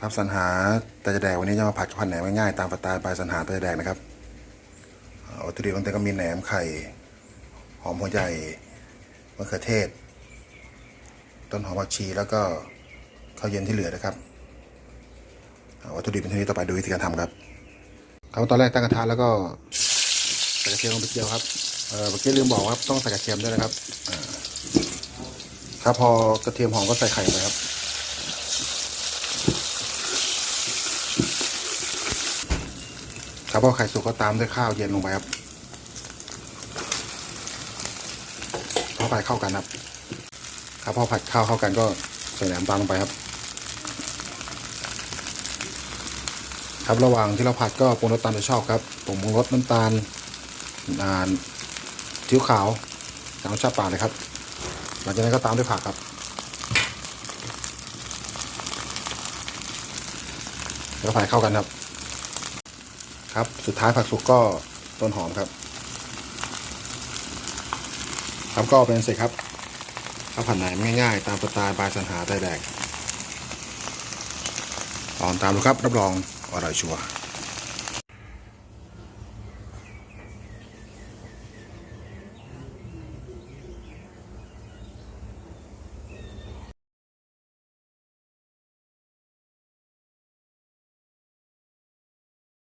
ครับสรรหาแต่จะแดกวันนี้จะมาผัดกับผัดแหนมง่ายๆตามสไตล์ปลายสรรหาแต่จะแดกนะครับออวัตถุดิบตั้งแต่ก็มีแหนมไข่ หอมหัวใหญ่มะเขือเทศ ต้นหอมผักชีแล้วก็ข้าวเย็นที่เหลือนะครับออวัตถุดิบเป็นเท่านี้ต่อไปดูวิธีการทำครับครับตอนแรกตั้งกระทะแล้วก็ใส่กระเทียมลงไปเจียวครับเออเมื่อกี้ลืมบอกว่าต้องใส่กระเทียมด้วยนะครับครับพอกระเทียมหอมก็ใส่ไข่ไปครับ ครับพอไข่สุกก็ตามด้วยข้าวเย็นลงไปครับพอผัดเข้ากันครับครับพอผัดข้าวเข้ากันก็ใส่แหนมตามลงไปครับ ครับระหว่างที่เราผัดก็ปรุงรสตามที่ชอบครับปรุงรสน้ำตาลอ่าซีอิ๊วขาวตามรสชาติปาเลยครับ หลังจากนั้นก็ตามด้วยผักครับ แล้วผัดเข้ากันครับ ครับ สุดท้ายผักสุกก็ต้นหอมครับ ครับก็เป็นเสร็จครับข้าวผัดไหนง่ายๆ ตามสไตล์บายสันหาไต้แดกลองตามดูครับ รับรองอร่อยชัวร์